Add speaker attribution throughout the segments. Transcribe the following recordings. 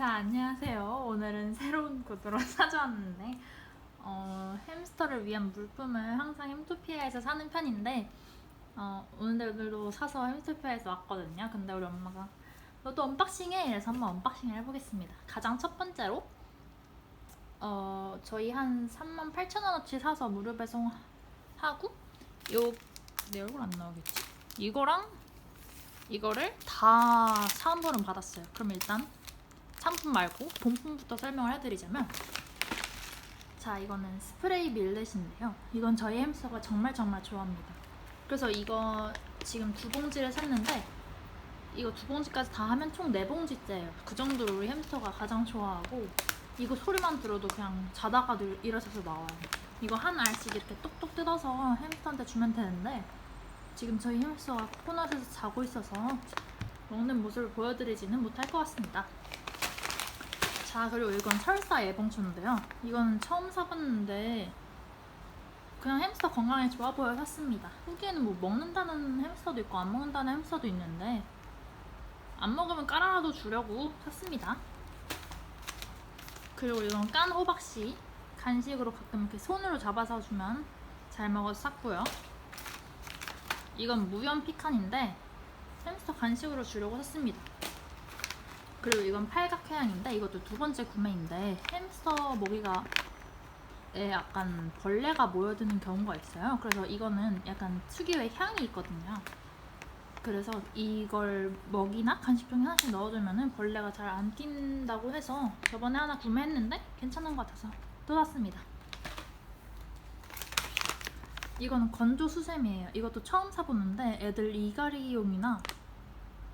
Speaker 1: 자, 안녕하세요. 오늘은 새로운 구두로 찾아왔는데, 어, 햄스터를 위한 물품을 항상 햄토피아에서 사는 편인데, 어, 오늘도 사서 햄토피아에서 왔거든요. 근데 우리 엄마가 너도 언박싱해! 이래서 한번 언박싱을 해보겠습니다. 가장 첫 번째로, 어, 저희 한 3만 8천 원어치 사서 무료 배송하고, 요, 내 얼굴 안 나오겠지? 이거랑 이거를 다 사은보름 받았어요. 그럼 일단 상품 말고 본품부터 설명을 해드리자면 자 이거는 스프레이 밀렛인데요. 이건 저희 햄스터가 정말 정말 좋아합니다. 그래서 이거 지금 두 봉지를 샀는데 이거 두 봉지까지 다 하면 총 네 봉지째예요. 그 정도로 우리 햄스터가 가장 좋아하고 이거 소리만 들어도 그냥 자다가도 일어서서 나와요. 이거 한 알씩 이렇게 똑똑 뜯어서 햄스터한테 주면 되는데 지금 저희 햄스터가 코코넛에서 자고 있어서 먹는 모습을 보여드리지는 못할 것 같습니다 자 그리고 이건 설사 예봉초인데요. 이거는 처음 사봤는데 그냥 햄스터 건강에 좋아 보여 샀습니다. 후기에는 뭐 먹는다는 햄스터도 있고 안 먹는다는 햄스터도 있는데 안 먹으면 깔아라도 주려고 샀습니다. 그리고 이건 깐 호박씨. 간식으로 가끔 이렇게 손으로 잡아서 주면 잘 먹어서 샀고요. 이건 무염 피칸인데 햄스터 간식으로 주려고 샀습니다 그리고 이건 팔각해양인데 이것도 두 번째 구매인데 햄스터 모기가 에 약간 벌레가 모여드는 경우가 있어요. 그래서 이거는 약간 특유의 향이 있거든요. 그래서 이걸 먹이나 간식종에 하나씩 넣어주면은 벌레가 잘안 뛴다고 해서 저번에 하나 구매했는데 괜찮은 것 같아서 또 샀습니다. 이거는 건조 수세미예요. 이것도 처음 사보는데 애들 이갈이용이나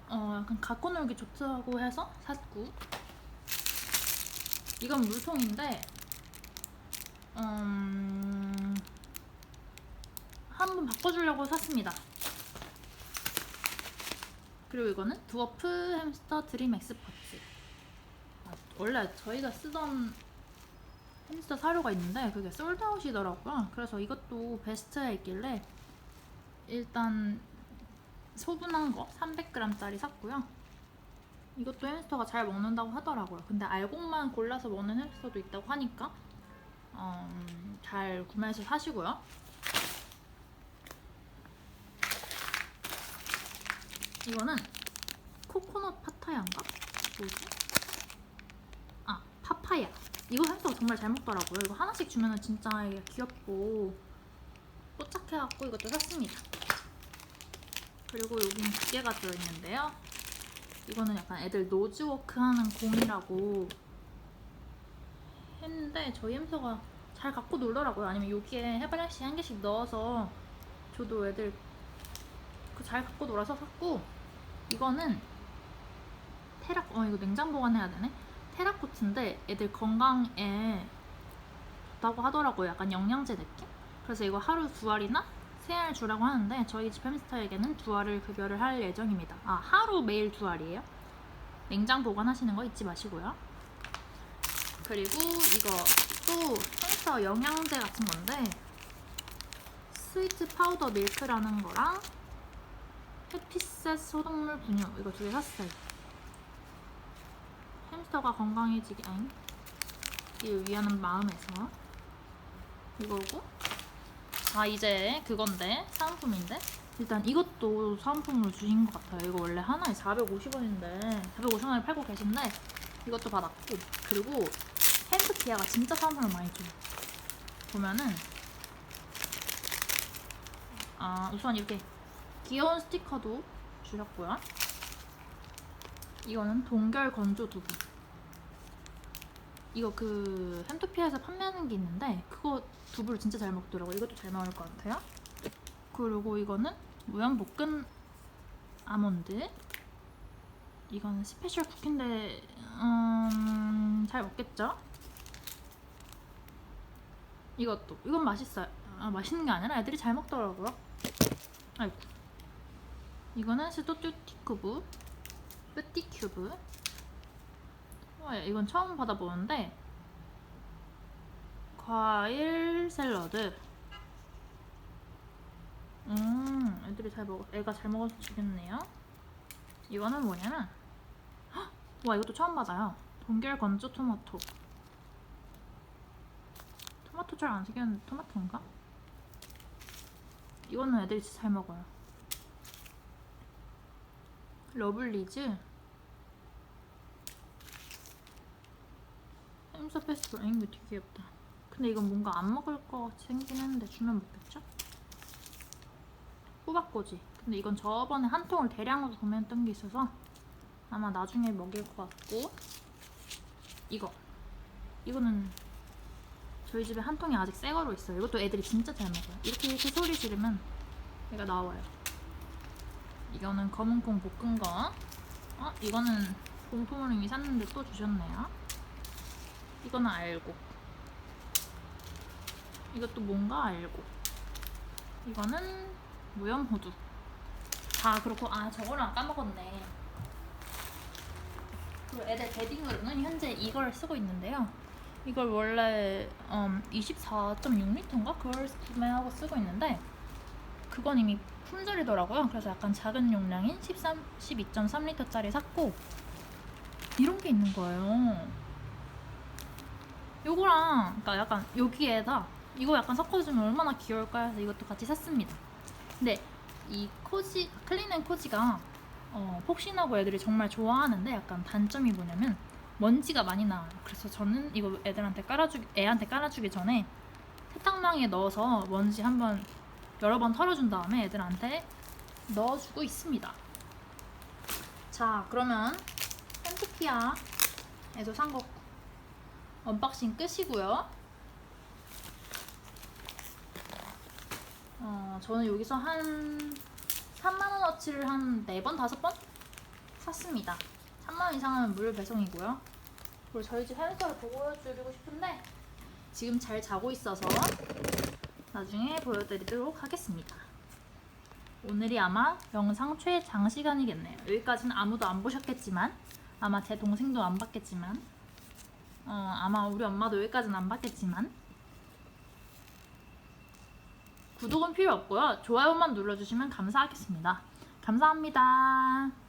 Speaker 1: 어 약간 갖고 놀기 좋다고 해서 샀고 이건 물통인데 음 한번 바꿔주려고 샀습니다. 그리고 이거는 두어프 햄스터 드림 엑스퍼트 아, 원래 저희가 쓰던 햄스터 사료가 있는데 그게 솔드아웃이더라고요. 그래서 이것도 베스트에 있길래 일단 소분한 거 300g짜리 샀고요. 이것도 햄스터가 잘 먹는다고 하더라고요. 근데 알곡만 골라서 먹는 햄스터도 있다고 하니까 음, 잘 구매해서 사시고요. 이거는 코코넛 파타야인가? 뭐지? 아 파파야. 이거 햄스터가 정말 잘 먹더라고요. 이거 하나씩 주면 은 진짜 귀엽고 뽀짝해갖고 이것도 샀습니다. 그리고 여기는 두 개가 들어있는데요. 이거는 약간 애들 노즈워크 하는 공이라고 했는데 저희 햄스터가 잘 갖고 놀더라고요. 아니면 여기에 해바라시 한 개씩 넣어서 저도 애들 그 잘 갖고 놀아서 샀고 이거는 테라 어 이거 냉장 보관해야 되네. 테라코트인데 애들 건강에 좋다고 하더라고요. 약간 영양제 느낌? 그래서 이거 하루 두 알이나 세알 주라고 하는데 저희 집 햄스터에게는 두 알을 급여를 할 예정입니다. 아 하루 매일 두 알이에요? 냉장 보관하시는 거 잊지 마시고요. 그리고 이거 또 햄스터 영양제 같은 건데 스위트 파우더 밀크라는 거랑 해피셋 소독물 분유 이거 두 개 샀어요. 햄스터가 건강해지기 아니 이 위하는 마음에서 이거고 아 이제 그건데 사은품인데? 일단 이것도 사은품으로 주신 것 같아요. 이거 원래 하나에 450원인데 450원에 팔고 계신데 이것도 받았고 그리고 핸드피아가 진짜 사은품을 많이 줘요 보면은 아 우선 이렇게 귀여운 스티커도 주셨고요. 이거는 동결 건조 두부 이거 그 햄토피아에서 판매하는 게 있는데 그거 두부를 진짜 잘 먹더라고. 이것도 잘 먹을 것 같아요. 그리고 이거는 무염 볶은 아몬드. 이거는 스페셜 쿠키인데 음, 잘 먹겠죠? 이것도. 이건 맛있어요. 아 맛있는 게 아니라 애들이 잘 먹더라고요. 아이고. 이거는 스토뚜티 큐브 뿌띠 큐브 와, 이건 처음 받아보는데 과일 샐러드 음 애들이 잘 먹어 애가 잘 먹어서 주겠네요 이거는 뭐냐면 헉! 와 이것도 처음 받아요 동결 건조 토마토. 토마토 잘 안 생겼는데 토마토인가? 이거는 애들이 진짜 잘 먹어요. 러블리즈. 페스티벌. 아, 이거 되게 귀엽다. 근데 이건 뭔가 안 먹을 것 같이 생긴 했는데 주면 먹겠죠? 호박꼬지. 근데 이건 저번에 한 통을 대량으로 구매했던 게 있어서 아마 나중에 먹일 것 같고 이거 이거는 저희 집에 한 통이 아직 새 거로 있어요. 이것도 애들이 진짜 잘 먹어요. 이렇게 이렇게 소리 지르면 얘가 나와요. 이거는 검은콩 볶은 거. 어? 이거는 이미 샀는데 또 주셨네요. 이거는 알고. 이것도 뭔가 알고. 이거는 무염호두. 다 그렇고 아 저거랑 까먹었네. 그리고 애들 베딩으로는 현재 이걸 쓰고 있는데요. 이걸 원래 음, 24.6리터인가 그걸 구매하고 쓰고 있는데 그건 이미 품절이더라고요. 그래서 약간 작은 용량인 13, 12.3리터짜리 샀고 이런 게 있는 거예요. 요거랑 그러니까 약간 여기에다 이거 약간 섞어주면 얼마나 귀여울까 해서 이것도 같이 샀습니다. 근데 이 코지 클린앤 코지가 어, 폭신하고 애들이 정말 좋아하는데 약간 단점이 뭐냐면 먼지가 많이 나와요. 그래서 저는 이거 애들한테 깔아주기 애한테 깔아주기 전에 세탁망에 넣어서 먼지 한번 여러 번 털어준 다음에 애들한테 넣어주고 있습니다. 자 그러면 펜트피아에서 산거 언박싱 끝이고요. 어, 저는 여기서 한 3만원어치를 한 4번, 5번 샀습니다. 3만원 이상은 무료 배송이고요. 그리고 저희 집 햄스터를 보여드리고 싶은데 지금 잘 자고 있어서 나중에 보여드리도록 하겠습니다. 오늘이 아마 영상 최장 시간이겠네요. 여기까지는 아무도 안 보셨겠지만 아마 제 동생도 안 봤겠지만 어, 아마 우리 엄마도 여기까지는 안 봤겠지만 구독은 필요 없고요. 좋아요만 눌러주시면 감사하겠습니다. 감사합니다.